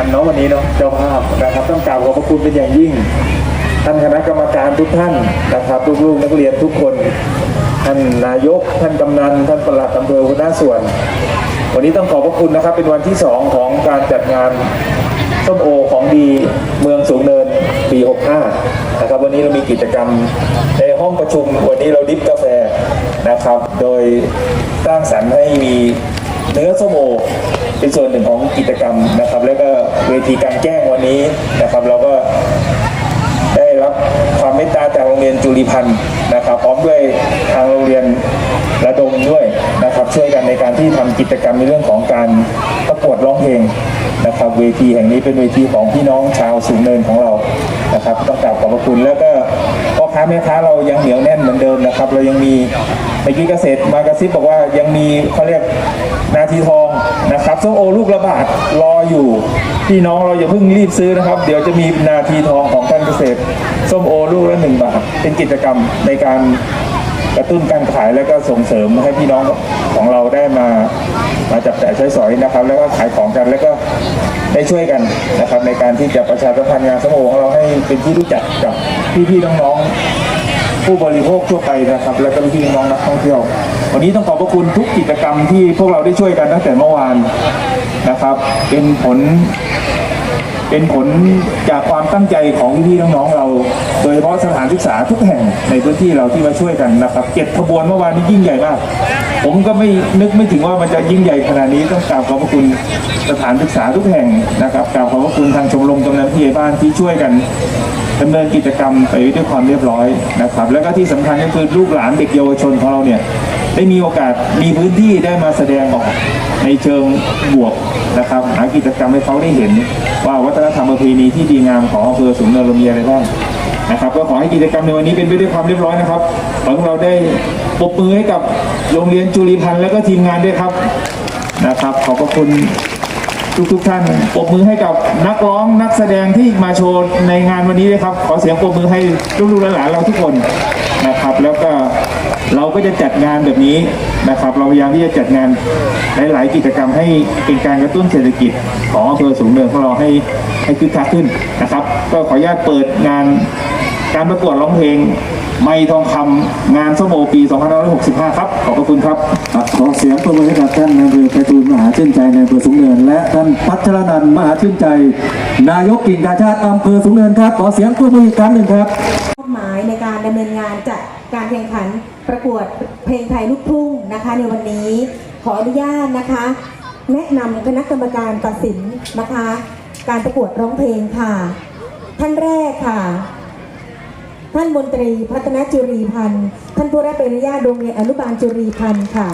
คัญเนาะวันนี้เนาะเจ้าภาพนะครับต้องกราบขอบพระคุณเป็นอย่างยิ่ง ท่านคณะกรรมการทุกท่านนะครับลูกๆนักเรียนทุกคน ท่านนายก ท่านกำนัน ท่านประหลัดอำเภอหัวหน้าส่วน วันนี้ต้องขอบพระคุณนะครับ เป็นวันที่สองของการจัดงานส้มโอของดีเมืองสูงเนินปี 65 นะครับ วันนี้เรามีกิจกรรมในห้องประชุมวันนี้เราดิฟกาแฟนะครับ โดยสร้างสรรค์ให้มี เนื้อส้มโอเป็นส่วนหนึ่งของกิจกรรมนะครับ แล้วก็เวทีการแจ้งวันนี้นะครับ เราก็ได้รับความเมตตาจากโรงเรียนจุลีพันธ์นะครับ พร้อมด้วยทางโรงเรียนระดมด้วยนะครับ ช่วยกันในการที่ทำกิจกรรมในเรื่องของการประกวดร้องเพลงนะครับ เวทีแห่งนี้เป็นเวทีของพี่น้องชาวสูงเนินของเรานะครับต้อง แม่ค้าเรายังเหนียวแน่นเหมือนเดิมนะครับ เรายังมีเมื่อกี้เกษตรมากระซิบบอกว่ายังมีเขาเรียกนาทีทองนะครับส้มโอลูกระบาดรออยู่พี่น้องเราอย่าเพิ่งรีบซื้อนะครับ เดี๋ยวจะมีนาทีทองของท่านเกษตรส้มโอลูกละหนึ่งบาทเป็นกิจกรรมในการ กระตุ้นการขายและก็ส่งเสริมให้พี่น้องของเราได้มามาจับจ่ายใช้สอยนะครับ แล้วก็ขายของกันแล้วก็ได้ช่วยกันนะครับ ในการที่จะประชาสัมพันธ์งานสมโอของเราให้เป็นที่รู้จักกับพี่ๆน้องๆผู้บริโภคทั่วไปนะครับ และก็พี่น้องนักท่องเที่ยว วันนี้ต้องขอบพระคุณทุกกิจกรรมที่พวกเราได้ช่วยกันตั้งแต่เมื่อวานนะครับ เป็นผล เป็นผลจากความตั้งใจของพี่ๆน้องๆเรา โดยเฉพาะสถานศึกษาทุกแห่งในพื้นที่เราที่มาช่วยกันนะครับเจ็ดขบวนเมื่อวานนี้ยิ่งใหญ่มาก ผมก็ไม่นึกไม่ถึงว่ามันจะยิ่งใหญ่ขนาดนี้ต้องกราบขอบพระคุณสถานศึกษาทุกแห่งนะครับกราบขอบพระคุณทางชมรมกำนันผู้ใหญ่บ้านที่ช่วยกันดำเนินกิจกรรมไปด้วยความเรียบร้อยนะครับ แล้วก็ที่สำคัญก็คือลูกหลานเด็กเยาวชนของเราเนี่ย ได้มีโอกาสมีพื้นที่ได้มาแสดงออกในเชิงบวกนะครับหากิจกรรมให้เขาได้เห็น ว่าวัฒนธรรมประเพณีที่ดีงามของอำเภอสูงเนินเรามีอะไรบ้างนะครับก็ขอให้กิจกรรมในวันนี้เป็นไปด้วยความเรียบร้อยนะครับขอให้เราได้ปรบมือให้กับโรงเรียนจุลีพันธ์และก็ทีมงานด้วยครับนะครับ ขอบพระคุณทุกทุกท่านปรบมือให้กับนักร้องนักแสดงที่มาโชว์ในงานวันนี้เลยครับ ขอเสียงปรบมือให้ลูกๆหลานๆเราทุกคน นะครับ แล้วก็เราก็จะจัดงานแบบนี้นะครับ เราพยายามที่จะจัดงานหลาย ๆ กิจกรรมให้เป็นการกระตุ้นเศรษฐกิจของอำเภอสูงเนินของเราให้ให้คึกคักขึ้นนะครับ ก็ขออนุญาตเปิดงาน การประกวดร้องเพลงไม่ทองคำงานสมโอปี2565 ครับ ขอบพระคุณครับ ขอเสียงปรบมือให้กับท่านนายอำเภอไพฑูรย์มหาชื่นใจในอำเภอสูงเนิน และท่านพัชรนันท์มหาชื่นใจ นายกกิ่งกาชาติอำเภอสูงเนินครับ ขอเสียงปรบมืออีกครั้งหนึ่งครับเป้าหมายในการดำเนินงานจัดการแข่งขันประกวดเพลงไทยลูกทุ่งนะคะ ในวันนี้ขออนุญาตนะคะ แนะนำคณะกรรมการตัดสินนะคะ การประกวดร้องเพลงค่ะ ท่านแรกค่ะ ท่านมนตรีพัฒนจุรีพันธ์ ท่านผู้รับเป็นญาตโรงเรียนอนุบาลจุรีพันธ์ค่ะ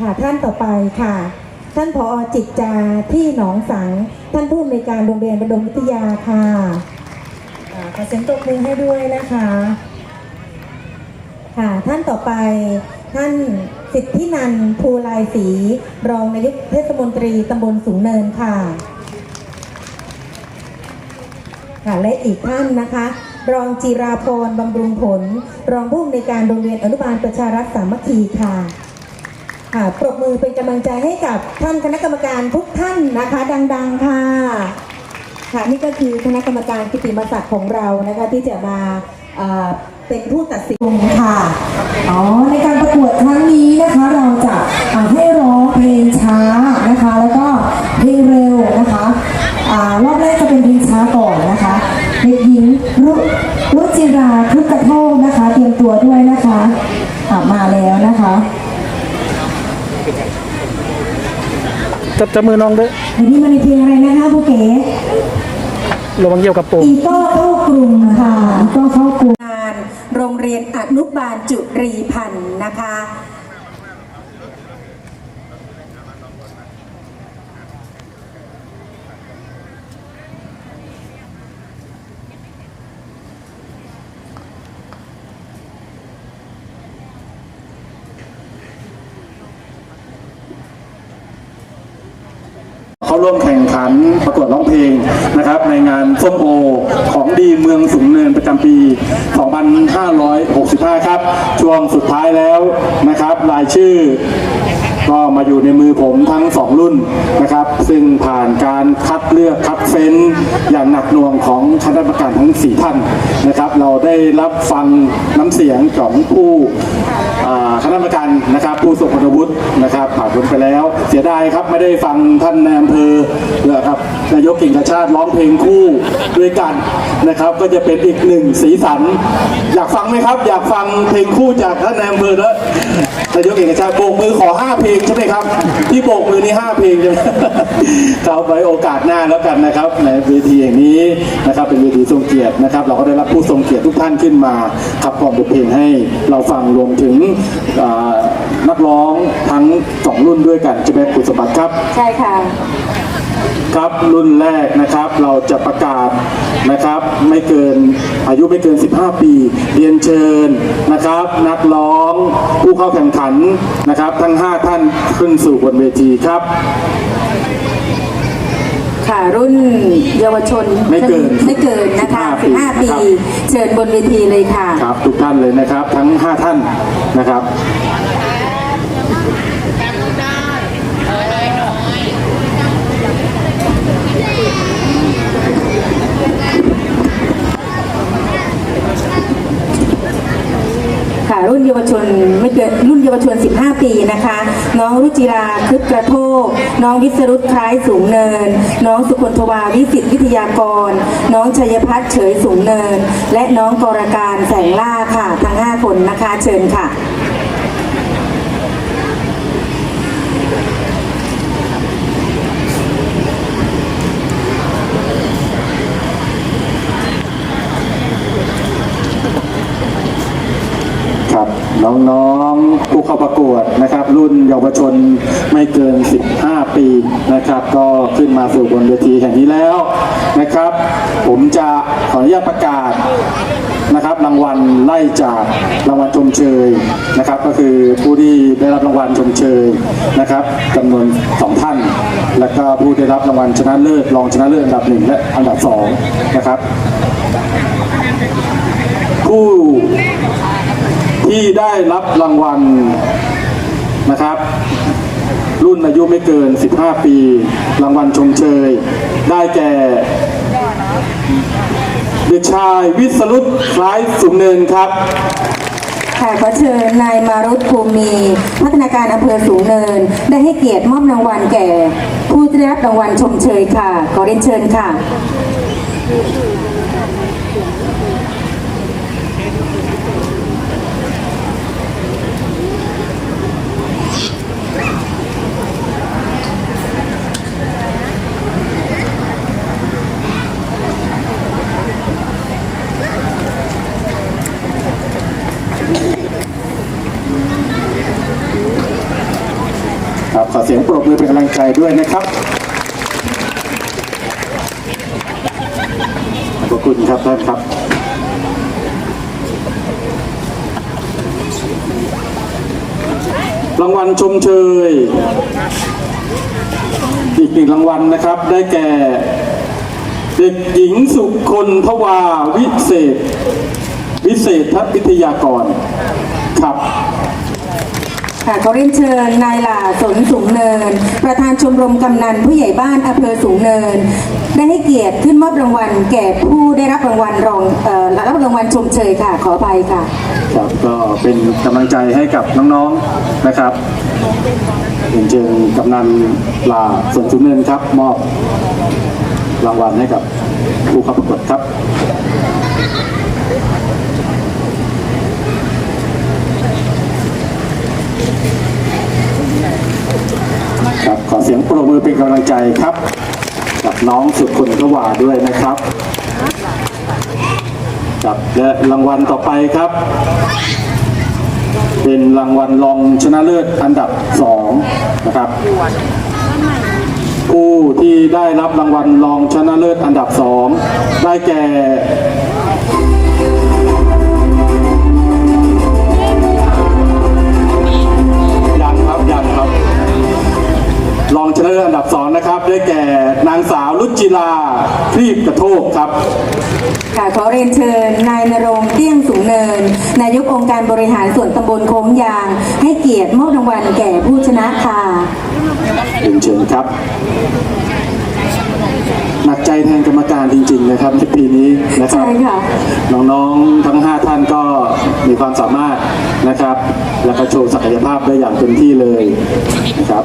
ค่ะท่านต่อไปค่ะ ท่านผอจิตจาที่หนองสัง ท่านผู้อำนวยการโรงเรียนบดมวิทยาค่ะขอเสียงตบมือให้ด้วยนะคะ ค่ะท่านต่อไปท่าน สิทธินันภูลายศรีรองนายกเทศมนตรีตำบลสูงเนินค่ะค่ะและอีกท่านนะคะ รองจีราพรบำรุงผล รองผู้อำนวยการโรงเรียนอนุบาลประชารัฐสามัคคีค่ะค่ะปรบมือเป็นกำลังใจให้กับท่านคณะกรรมการทุกท่านนะคะ ดัง ๆค่ะ ค่ะนี่ก็คือคณะกรรมการกิติมศักดิ์ของเรานะคะที่จะมา เอ่อเป็นผู้ตัดสินค่ะ อ๋อ ในการประกวดครั้งนี้นะคะ เราจะอ่าให้ร้องเพลงช้านะคะ แล้วก็เพลงเร็วนะคะอ่ารอบแรกจะเป็นเพลงช้าก่อนนะคะเด็กหญิงรุรุจิราทุกกระโทกนะคะ เตรียมตัวด้วยนะคะอ่ามาแล้วนะคะจับจับมือน้องด้วยวันนี้มาในเพลงอะไรนะคะผู้เก๋ระวังเกี่ยวกับโป่งอีโก้เข้ากรุงค่ะอีโก้เข้ากรุงงานโรง เรียนอนุบาลจุรีพันธ์นะคะเขาร่วมแข่งขันประกวดร้องเพลงนะครับ ในงานส้มโอของดีเมืองสุง นินประจำปี 2565 ครับ ช่วงสุดท้ายแล้วนะครับ รายชื่อก็มาอยู่ในมือผมทั้งสองรุ่นนะครับ ซึ่งผ่านการคัดเลือกคัดเฟ้น อย่างหนักหน่วงของคณะกรรมการทั้ง 4 ท่านนะครับ เราได้รับฟังน้ำเสียงของผู้ คณะกรรมการนะครับผู้ทรงคุณวุฒินะครับผ่านพ้นไปแล้ว เสียดายครับไม่ได้ฟังท่านนายอำเภอนะครับนายกกิ่งกระชาติร้องเพลงคู่ด้วยกันนะครับ ก็จะเป็นอีกหนึ่งสีสัน อยากฟังไหมครับ อยากฟังเพลงคู่จากท่านนายอำเภอแล้ว นายกเอกชัยโบกมือขอ 5 เพลงใช่ไหมครับ ที่โบกมือนี่5เพลงใช่ไหมครับไว้โอกาสหน้าแล้วกันนะครับ ในเวทีอย่างนี้นะครับเป็นเวทีทรงเกียรตินะครับ เราก็ได้รับผู้ทรงเกียรติทุกท่านขึ้นมาขับกล่อมบทเพลงให้เราฟังรวมถึงอ่า นักร้องทั้งสองรุ่นด้วยกันใช่ไหมคุณสมบัติครับ ใช่ค่ะ ครับรุ่นแรกนะครับเราจะประกาศนะครับ ไม่เกินอายุไม่เกิน 15 ปี เรียนเชิญนะครับ นักร้องผู้เข้าแข่งขันนะครับ ทั้ง 5 ท่านขึ้นสู่บนเวทีครับ ค่ะรุ่นเยาวชนไม่เกินไม่เกินนะคะ15ปี15ปีครับเชิญบนเวทีเลยค่ะ ครับทุกท่านเลยนะครับ ทั้ง 5 ท่านนะครับ ค่ะรุ่นเยาวชนไม่เกินรุ่นเยาวชน 15 ปีนะคะ น้องรุจิราคึกกระโทก น้องวิสรุตคล้ายสูงเนิน น้องสุคนทวาวิสิตวิทยากร น้องชัยพัฒน์เฉยสูงเนิน และน้องกรการแสงล่าค่ะ ทั้ง 5 คนนะคะ เชิญค่ะ ครับ น้องๆผู้เข้าประกวดนะครับ รุ่นเยาวชนไม่เกิน 15 ปีนะครับ ก็ขึ้นมาสู่บนเวทีแห่งนี้แล้วนะครับ ผมจะขออนุญาตประกาศนะครับรางวัลไล่จากรางวัลชมเชยนะครับ ก็คือผู้ที่ได้รับรางวัลชมเชยนะครับจำนวนสองท่าน แล้วก็ผู้ได้รับรางวัลชนะเลิศรองชนะเลิศอันดับหนึ่งและอันดับสองนะครับ ผู้ ที่ได้รับรางวัลนะครับ รุ่นอายุไม่เกิน 15 ปี รางวัลชมเชย ได้แก่เด็กชายวิสรุตคล้ายสุงเนินครับค่ะขอเชิญนายมารุตภูมิพัฒนาการอำเภอสูงเนิน ได้ให้เกียรติมอบรางวัลแก่ ผู้ได้รับรางวัลชมเชยค่ะ ขอเรียนเชิญค่ะ ครับขอเสียงปรบ มือเป็นกำลังใจด้วยนะครับ ขอบคุณครับท่านครับ รางวัลชมเชย อีกหนึ่งรางวัลนะครับ ได้แก่ เด็กหญิงสุคนทวาวิเศษ วิเศษทัศวิทยากร ครับ ค่ะขอเรียนเชิญนายหล่าสนสูงเนิน ประธานชมรมกำนันผู้ใหญ่บ้านอำเภอสูงเนิน ได้ให้เกียรติขึ้นมอบรางวัลแก่ผู้ได้รับรางวัลรองรับรางวัลชมเชยค่ะ ขออภัยค่ะครับก็เป็นกำลังใจให้กับน้องๆนะครับเรียนเชิญกำนันลาส่วนสุนเนินครับมอบรางวัลให้กับผู้เข้าประกวดครับ ครับ ขอเสียงปรบมือเป็นกำลังใจครับ กับน้องสุดคนทวาด้วยนะครับครับและรางวัลต่อไปครับ เป็นรางวัลรองชนะเลิศอันดับสองนะครับผู้ที่ได้รับรางวัลรองชนะเลิศอันดับสองได้แก่ ได้แก่นางสาวรุจิลาครีบกระโทกครับค่ะขอเรียนเชิญนายนรงค์เตี้ยงสูงเนิน นายกองค์การบริหารส่วนตำบลโค้งยาง ให้เกียรติมอบรางวัลแก่ผู้ชนะค่ะเรียนเชิญครับหนักใจแทนกรรมการจริง ๆ นะครับในปีนี้นะครับใช่ค่ะน้องๆทั้ง 5 ท่านก็มีความสามารถนะครับ และก็โชว์ศักยภาพได้อย่างเต็มที่เลยนะครับ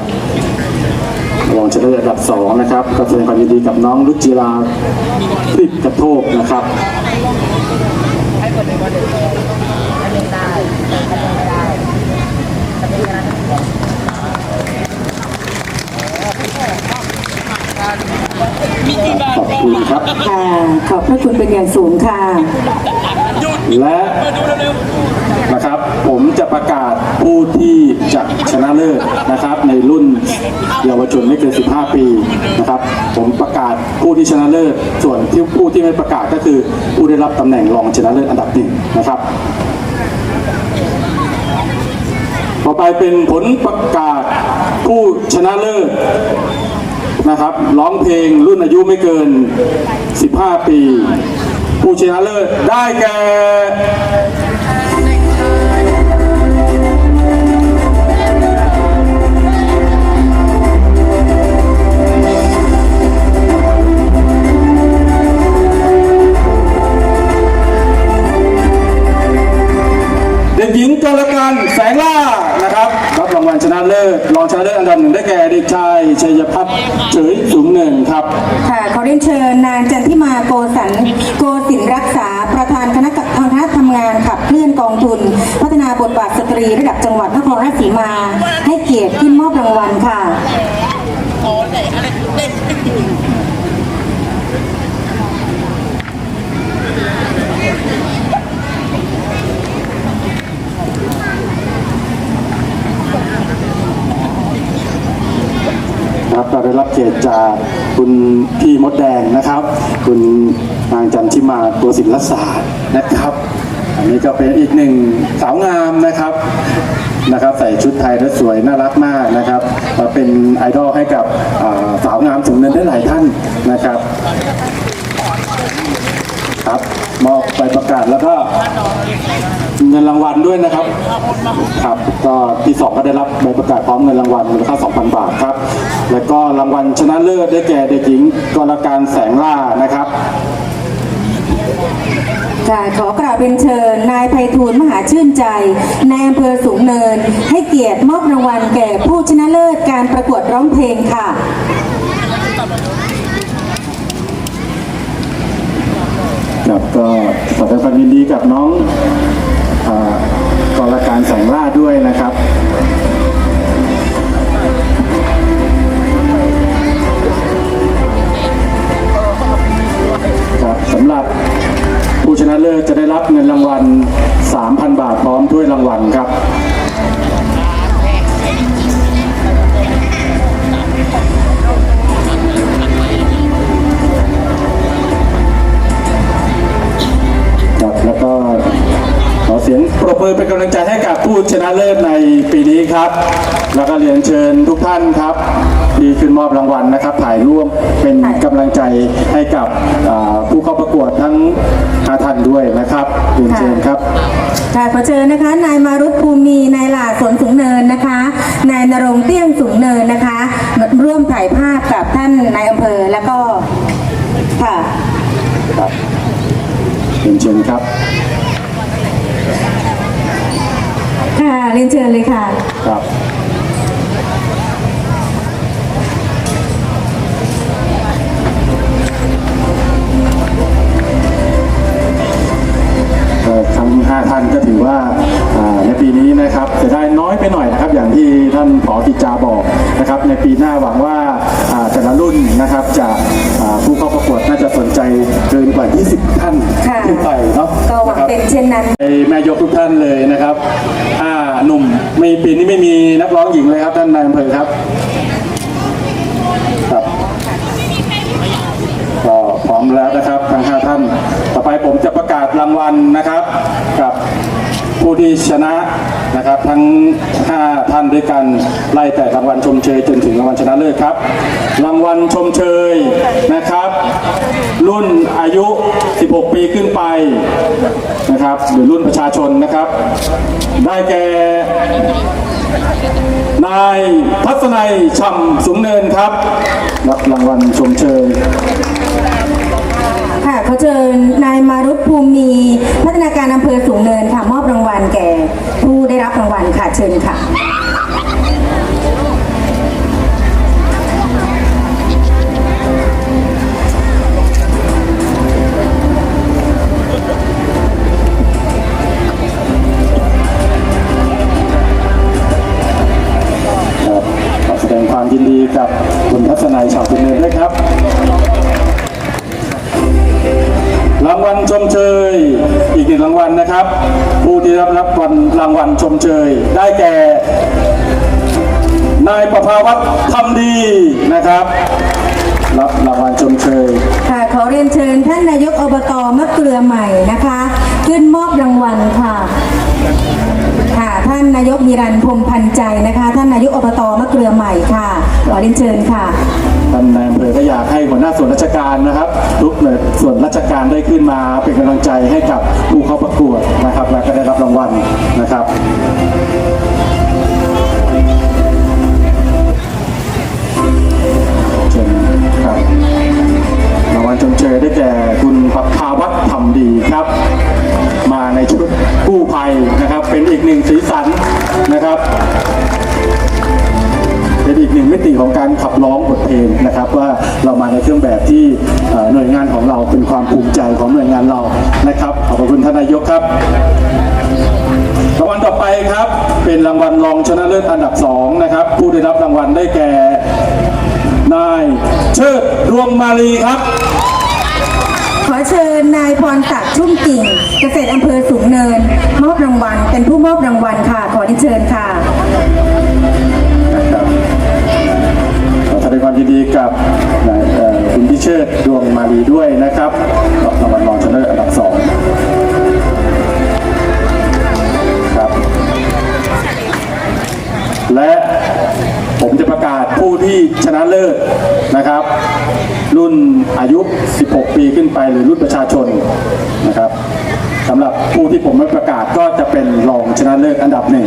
รองชนะเลิศอันดับ2นะครับก็แสดงความยินดีกับน้องรุจิราพริบกระโทกนะครับขอบคุณครับ ค่ะ ขอบพระคุณเป็นอย่างสูงค่ะ และนะครับผมจะประกาศผู้ที่จะชนะเลิศนะครับในรุ่นเยาวชนไม่เกิน 15 ปีนะครับผมประกาศผู้ที่ชนะเลิศส่วนที่ผู้ที่ไม่ประกาศก็คือผู้ได้รับตำแหน่งรองชนะเลิศอันดับหนึ่งนะครับต่อไปเป็นผลประกาศผู้ชนะเลิศนะครับร้องเพลงรุ่นอายุไม่เกิน 15 ปี ผู้ชนะเลิศได้แก่เด็กหญิงกรการแสงล่านะครับรับรางวัลชนะเลิศรองชนะเลิศอันดับหนึ่งได้แก่เด็กชายชัยพัฒน์เฉยสูงหนึ่งครับ ค่ะขอเรียนเชิญนางจันทิมาโกสันโก เคลื่อนกองทุน พัฒนาบทบาทสตรีระดับจังหวัดนครราชสีมา ให้เกียรติขึ้นมอบรางวัลค่ะครับเราได้รับเกียรติจากคุณพี่มดแดงนะครับ คุณนางจันทิมาตัวศิลศาสตร์นะครับ อันนี้ก็เป็นอีกหนึ่งสาวงามนะครับนะครับ ใส่ชุดไทยและสวยน่ารักมากนะครับมาเป็นไอดอลให้กับสาวงามสูงเนินได้หลายท่านนะครับครับมอบใบประกาศแล้วก็เงินรางวัลด้วยนะครับ ครับก็ที่สองก็ได้รับใบประกาศพร้อมเงินรางวัลมูลค่า 2,000 บาทครับ แล้วก็รางวัลชนะเลิศได้แก่เด็กหญิงกรการแสงล่านะครับ ค่ะขอกราบเป็นเชิญ นายไพฑูรย์มหาชื่นใจนายอำเภอสูงเนิน ให้เกียรติมอบรางวัลแก่ผู้ชนะเลิศการประกวดร้องเพลงค่ะครับก็ขอแสดงความยินดีกับน้องอกรการแสงล่าด้วยนะครับ นเชิญทุกท่านครับที่ขึ้นมอบรางวัลนะครับ ถ่ายร่วมเป็นกำลังใจให้กับอ่าผู้เข้าประกวดทั้งห้าท่านด้วยนะครับเรียนเชิญครับ ค่ะขอเชิญนะคะ นายมารุตภูมินายหลาดสนสูงเนินนะคะ นายนรงค์เตี้ยงสูงเนินนะคะร่วมถ่ายภาพกับท่านนายอำเภอแล้วก็ค่ะครับเรียนเชิญครับ ค่ะเรียนเชิญเลยค่ะ ครับ 5 ท่านก็ถือว่าอ่าในปีนี้นะครับจะได้น้อยไปหน่อยนะครับ อย่างที่ท่านผอกิจจาบอกนะครับ ในปีหน้าหวังว่าอ่าแต่ละรุ่นนะครับจะอ่าผู้เข้าประกวดน่าจะสนใจเกินกว่า 20 ท่านค่ะขึ้นไปเนาะก็หวังนะครับเป็นเช่นนั้นในแม่ยกทุกท่านเลยนะครับอ่าหนุ่มไม่ปีนี้ไม่มีนักร้องหญิงเลยครับท่านนายอำเภอครับครับ ก็พร้อมแล้วนะครับทั้งห้าท่าน ต่อไปผมจะประกาศราง วัลนะครับกับผู้ที่ชนะนะครับทั้ง 5 ท่านด้วยกันไล่แต่รางวัลชมเชยจนถึงรางวัลชนะเลิศครับ รางวัลชมเชยนะครับ รุ่นอายุ 16 ปีขึ้นไปนะครับหรือรุ่นประชาชนนะครับ ได้แก่นายทัศนัยช่ำสูงเนินครับรับรางวัลชมเชย ขอเชิญนายมารุตภูมิพัฒนาการอำเภอสูงเนินค่ะ มอบรางวัลแก่ผู้ได้รับรางวัลค่ะเชิญค่ะ วัฒน์ทำดีนะครับ รับรางวัลชมเชย ค่ะขอเรียนเชิญท่านนายกอบตมะเกลือใหม่นะคะ ขึ้นมอบรางวัลค่ะ ค่ะ ท่านนายกมีรันพรหมพันใจนะคะ ท่านนายกอบตมะเกลือใหม่ค่ะขอเรียนเชิญค่ะ ท่านนายอำเภอก็อยากให้หัวหน้าส่วนราชการนะครับ ทุกหน่วยส่วนราชการได้ขึ้นมาเป็นกำลังใจให้กับผู้เข้าประกวดนะครับ และก็ได้รับรางวัลนะครับ ได้รับรางวัลได้แก่ นายเชิดดวงมาลีครับ ขอเชิญนายพรศักดิ์ชุ่มกิ่ง เกษตรอำเภอสูงเนิน มอบรางวัลเป็นผู้มอบรางวัลค่ะ ขอเรียนเชิญค่ะนะครับขอแสดงความยินดีกับนายเอ่อคุณพิเชษฐ์ดวงมาลีด้วยนะครับรับ ปีขึ้นไปหรือรุ่นประชาชนนะครับสำหรับผู้ที่ผมไม่ประกาศก็จะเป็นรองชนะเลิศอันดับหนึ่ง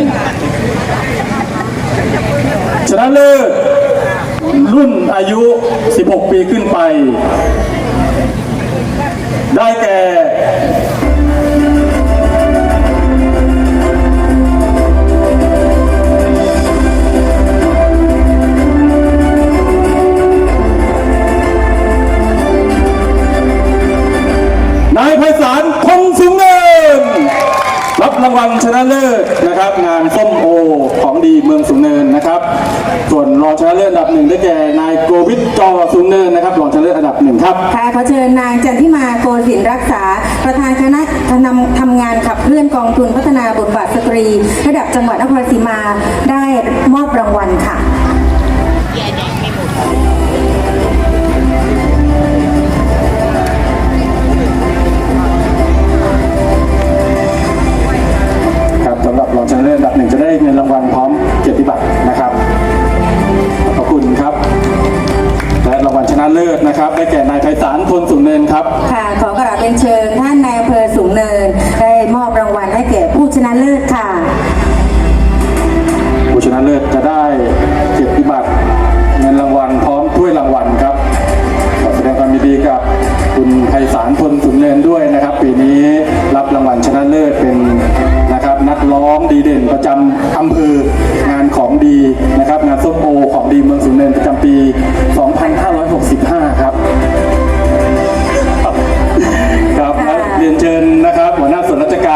ชนะเลิศรุ่นอายุ 16 ปีขึ้นไป ได้แก่ ดับหนึ่งได้แก่นายโกวิทจอสูงเนินนะครับรองชนะเลิศอันดับหนึ่งครับ ค่ะขอเชิญนางจันทิมาโกศินรักษา ประธานคณะทำทำงานขับเคลื่อนกองทุนพัฒนาบทบาทสตรี ระดับจังหวัดนครศรีมาได้มอบรางวัลค่ะครับสำหรับรองชนะเลิศอันดับหนึ่งจะได้เงินรางวัล เลิศนะครับ ได้แก่นายไพศาลพลสูงเนินครับ ค่ะ ขอกราบเป็นเชิญท่านนายอำเภอสูงเนิน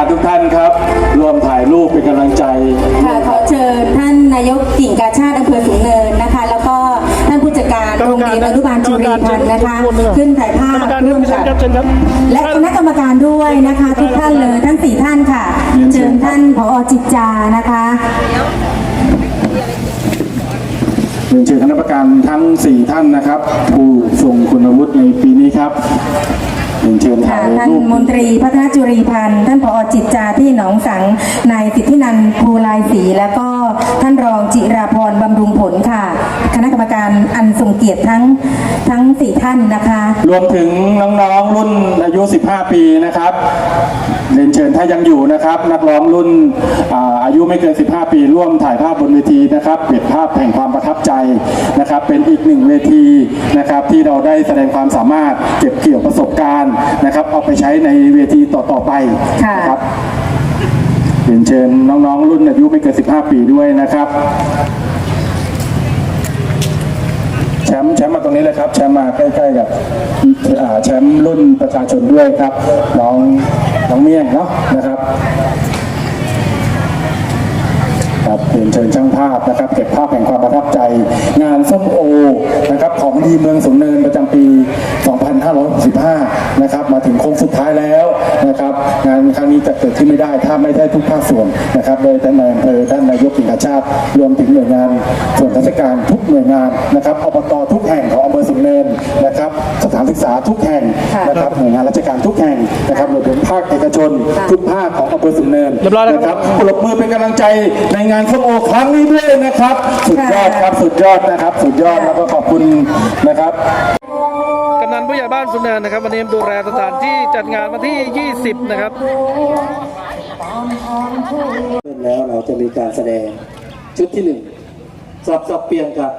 าส่วนราชการทุกท่านครับ รวมถ่ายรูปเป็นกำลังใจค่ะขอเชิญท่านนายกกิ่งกาชาติอำเภอสูงเนินนะคะ แล้วก็ท่านผู้จัดการโรงเรียนอนุบาลจุรีพันธ์นะคะ ขึ้นถ่ายภาพกรรมการร่วมเชิกัญบครับเชิญครับและคณะกรรมการด้วยนะคะทุกท่านเลยทั้งสี่ท่านค่ะ เชิญท่านผอจิตจานะคะเรียนเชิญคณะกรรมการทั้ง 4 ท่านนะครับ ผู้ทรงคุณวุฒิในปีนี้ครับ เชิญถ่ายท่านมนตรีพัฒนจุรีพันธ์ท่านผอจิตจาที่หนองสังนายสิทธินันท์ภูลายศรีแล้วก็ท่านรองจิราพรบำรุงผลค่ะ คณะกรรมการอันทรงเกียรติทั้งทั้งสี่ท่านนะคะ รวมถึงน้องๆรุ่นอายุ 15 ปีนะครับเรียนเชิญถ้ายังอยู่นะครับ นักร้องรุ่นอาอายุไม่เกิน 15 ปี ร่วมถ่ายภาพบนเวทีนะครับเก็บภาพแห่งความประทับใจนะครับ เป็นอีกหนึ่งเวทีนะครับที่เราได้แสดงความสามารถเก็บเกี่ยวประสบการณ์นะครับเอาไปใช้ในเวทีต่อๆไปค่ะนะครับเรียนเชิญน้องๆ รุ่นอายุไม่เกิน 15 ปีด้วยนะครับ แชมป์แชมป์มาตรงนี้เลยครับ แชมป์มาใกล้ๆกับอ่าแชมป์รุ่นประชาชนด้วยครับ น้องน้องเมี่ยงเนาะนะครับ ครับเรียนเชิญช่างภาพนะครับ เก็บภาพแห่งความประทับใจ งานส้มโอนะครับของดีเมืองสูงเนินประจำปี 2565 นะครับมาถึงโค้งสุดท้ายแล้วนะครับงานครั้งนี้จะเกิดขึ้นไม่ได้ถ้าไม่ได้ทุกภาคส่วนนะครับโดยท่านนายอำเภอท่านนายกกิ่งชาติรวมถึงหน่วยงาน ส่วนราชการทุกหน่วยงานนะครับอบตทุกแห่งของอำเภอสูงเนินนะครับสถานศึกษาทุกแห่งนะครับหน่วยงานราชการทุกแห่งนะครับรวมถึงภาคเอกชน ทุกภาคของอำเภอสูงเนินเรียบร้อยแล้วนะคครัรับบปรบมือเป็นกำลังใจในงานส้มโอครั้งนี้ด้วยนะครับ สุดยอดครับสุดยอดนะครับ สุดยอดแล้วก็ขอบคุณนะครับกำนันผู้ใหญ่บ้านสุนเนินนะครับ วันนี้ดูแลสถานที่จัดงานวันที่ 20 นะครับเริ่มแล้วเราจะมีการแสดงชุดที่หนึ่งสลับสับเปลี่ยนกับ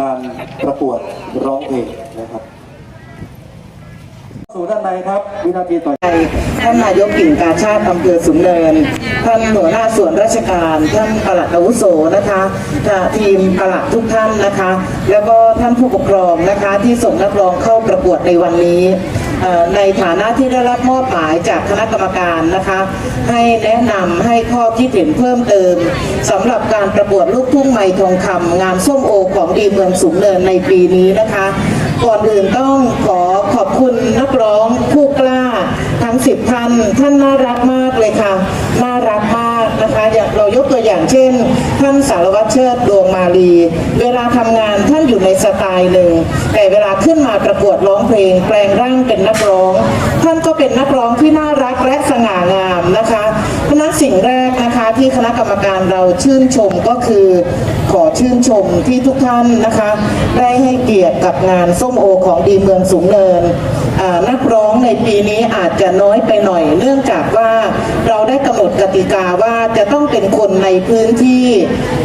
การประกวดร้องเพลงนะครับสู่ ด้านในครับวินาทีต่อท่านนายกกิ่งกาชาติอำเภอสูงเนิน ท่านหัวหน้าส่วนราชการ ท่านปลัดอาวุโสนะคะทีมปลัดทุกท่านนะคะ แล้วก็ท่านผู้ปกครองนะคะที่ส่งนักร้องเข้าประกวดในวันนี้ในฐานะที่ได้รับมอบหมายจากคณะกรรมการนะคะ ให้แนะนำให้ข้อคิดเห็นเพิ่มเติมสำหรับการประกวดลูกทุ่งไม้ทองคำงานส้มโอของดีเมืองสูงเนินในปีนี้นะคะ ก่อนอื่นต้องขอขอบคุณนักร้องผู้กล้าทั้งสิบท่านท่านน่ารักมากเลยค่ะ น่ารักมากนะคะอย่างเรายกตัวอย่างเช่น ท่านสารวัตรเชิดดวงมาลี เวลาทำงานท่านอยู่ในสไตล์หนึ่ง แต่เวลาขึ้นมาประกวดร้องเพลง แปลงร่างเป็นนักร้อง ท่านก็เป็นนักร้องที่น่ารักและสง่างามนะคะเพราะนั้นสิ่งแรกนะคะที่คณะกรรมการเราชื่นชมก็คือ ขอชื่นชมที่ทุกท่านนะคะ ได้ให้เกียรติกับงานส้มโอของดีเมืองสูงเนินนักร้องในปีนี้อาจจะน้อยไปหน่อย เนื่องจากว่าเราได้กำหนดกติกาว่าจะต้องเป็นคนในพื้นที่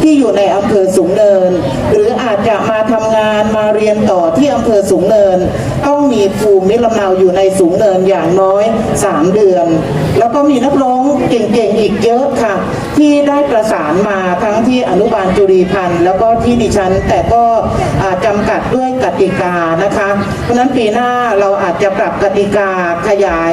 ที่อยู่ในอำเภอสูงเนิน หรืออาจจะมาทำงานมาเรียนต่อที่อำเภอสูงเนิน ต้องมีภูมิลำเนาอยู่ในสูงเนินอย่างน้อย 3 เดือน แล้วก็มีนักร้องเก่งๆอีกเยอะค่ะ ที่ได้ประสานมาทั้งที่อนุบาลจุรีพันธ์แล้วก็ที่ดิฉันแต่ก็อ่าจำกัดด้วยกติกานะคะ เพราะฉะนั้นปีหน้าเราอาจจะปรับกติกาขยาย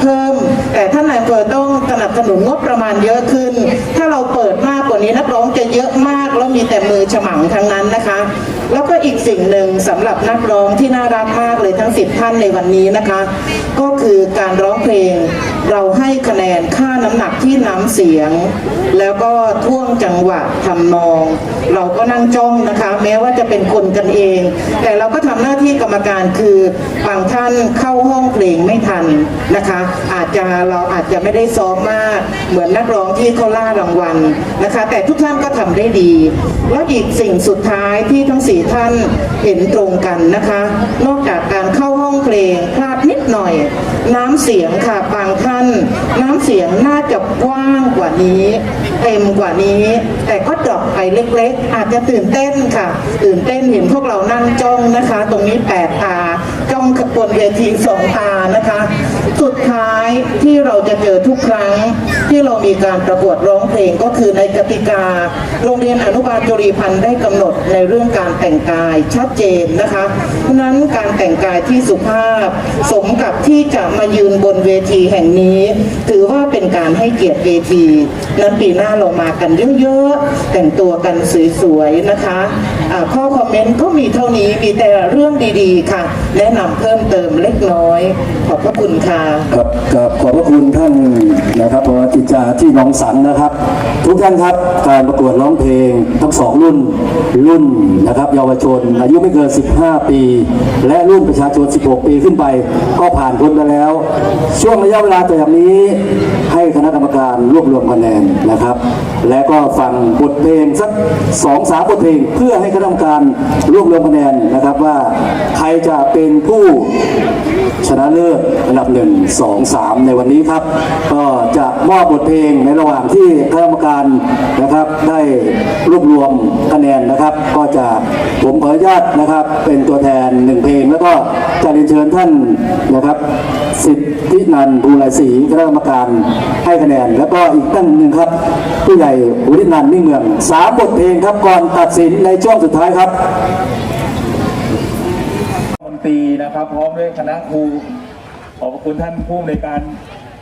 เพิ่ม แต่ท่านนายอำเภอต้องสนับสนุนงบประมาณเยอะขึ้น ถ้าเราเปิดมากกว่านี้นักร้องจะเยอะมากแล้วมีแต่มือฉมังทั้งนั้นนะคะ แล้วก็อีกสิ่งหนึ่งสำหรับนักร้องที่น่ารักมากเลยทั้งสิบท่านในวันนี้นะคะ ก็คือการร้องเพลง เราให้คะแนนค่าน้ำหนักที่น้ำเสียง แล้วก็ท่วงจังหวะทำนอง เราก็นั่งจ้องนะคะ แม้ว่าจะเป็นคนกันเอง แต่เราก็ทำหน้าที่กรรมการคือบางท่านเข้าห้องเพลงไม่ทันนะคะ อาจจะเราอาจจะไม่ได้ซ้อมมาก เหมือนนักร้องที่เขาล่ารางวัลนะคะ แต่ทุกท่านก็ทำได้ดี แล้วอีกสิ่งสุดท้ายที่ทั้งสี่ท่านเห็นตรงกันนะคะ นอกจากการเข้า เพลงพลาดนิดหน่อย น้ำเสียงค่ะบางท่าน น้ำเสียงน่าจะกว้างกว่านี้ เต็มกว่านี้ แต่ก็ดรอปไปเล็กๆ อาจจะตื่นเต้นค่ะ ตื่นเต้นเห็นพวกเรานั่งจ้องนะคะ ตรงนี้แปดตาจ้องบนเวทีสองตานะคะ สุดท้ายที่เราจะเจอทุกครั้ง ที่เรามีการประกวดร้องเพลงก็คือในกติกา โรงเรียนอนุบาลจุรีพันธ์ได้กำหนดในเรื่องการแต่งกายชัดเจนนะคะเพราะนั้นการแต่งกายที่สุภาพ สมกับที่จะมายืนบนเวทีแห่งนี้ ถือว่าเป็นการให้เกียรติเวทีนั้นปีหน้าเรามากันเยอะๆแต่งตัวกันสวยๆนะคะอ่าข้อคอมเมนต์ก็มีเท่านี้มีแต่เรื่องดีๆค่ะ แนะนำเพิ่มเติมเล็กน้อย ขอบพระคุณค่ะครับกับขอบพระคุณท่านนะครับพอจิตจาที่หนองสังนะครับ ทุกท่านครับการประกวดร้องเพลงทั้งสองรุ่นรุ่นนะครับเยาวชน อายุไม่เกิน 15 ปี และรุ่นประชาชน 16 ปีขึ้นไป ก็ผ่านพ้นไปแล้ว ช่วงระยะเวลาต่อจากนี้ให้คณะกรรมการรวบรวมคะแนนนะครับ และก็ฟังบทเพลงสักสองสามบทเพลงเพื่อให้คณะกรรมการรวบรวมคะแนนนะครับว่าใครจะเป็นผู้ชนะเลิศอันดับ1 2 3 ในวันนี้ครับ ก็จะมอบบทเพลงในระหว่างที่คณะกรรมการนะครับ ได้รวบรวมคะแนนนะครับ ก็จะผมขออนุญาตนะครับ เป็นตัวแทนหนึ่งเพลง แล้วก็จะเรียนเชิญท่านนะครับ สิทธินันท์ภูรศรีคณะกรรมการให้คะแนน แล้วก็อีกท่านหนึ่งครับผู้ใหญ่วุฒินันท์มิ่งเมืองสามบทเพลงครับก่อนตัดสินในช่วงสุดท้ายครับมนตรีนะครับพร้อมด้วยคณะครู ขอบพระคุณท่านผู้อำนวยการ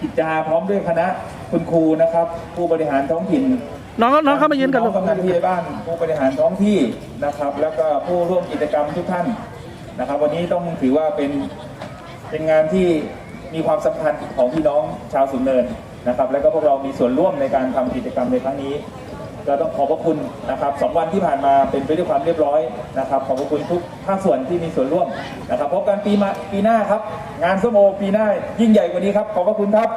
กิจจาพร้อมด้วยคณะคุณครูนะครับ ผู้บริหารท้องถิ่นน้องน้องเข้ามายืนกันน้ลูองกกำนันที่บ้านผู้บริหารท้องที่นะครับ แล้วก็ผู้ร่วมกิจกรรมทุกท่านนะครับ วันนี้ต้องถือว่าเป็นเป็นงานที่มีความสำคัญของพี่น้องชาวสูงเนินนะครับ แล้วก็พวกเรามีส่วนร่วมในการทำกิจกรรมในครั้งนี้ ก็ต้องขอบพระคุณนะครับสองวันที่ผ่านมาเป็นไปด้วยความเรียบร้อยนะครับขอบพระคุณทุกภาคส่วนที่มีส่วนร่วมนะครับพบกันปีมาปีหน้าครับ งานสมโอปีหน้ายิ่งใหญ่กว่านี้ครับขอบพระคุณครับ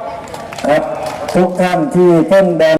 ครับ ทุกท่านที่ต้นแดน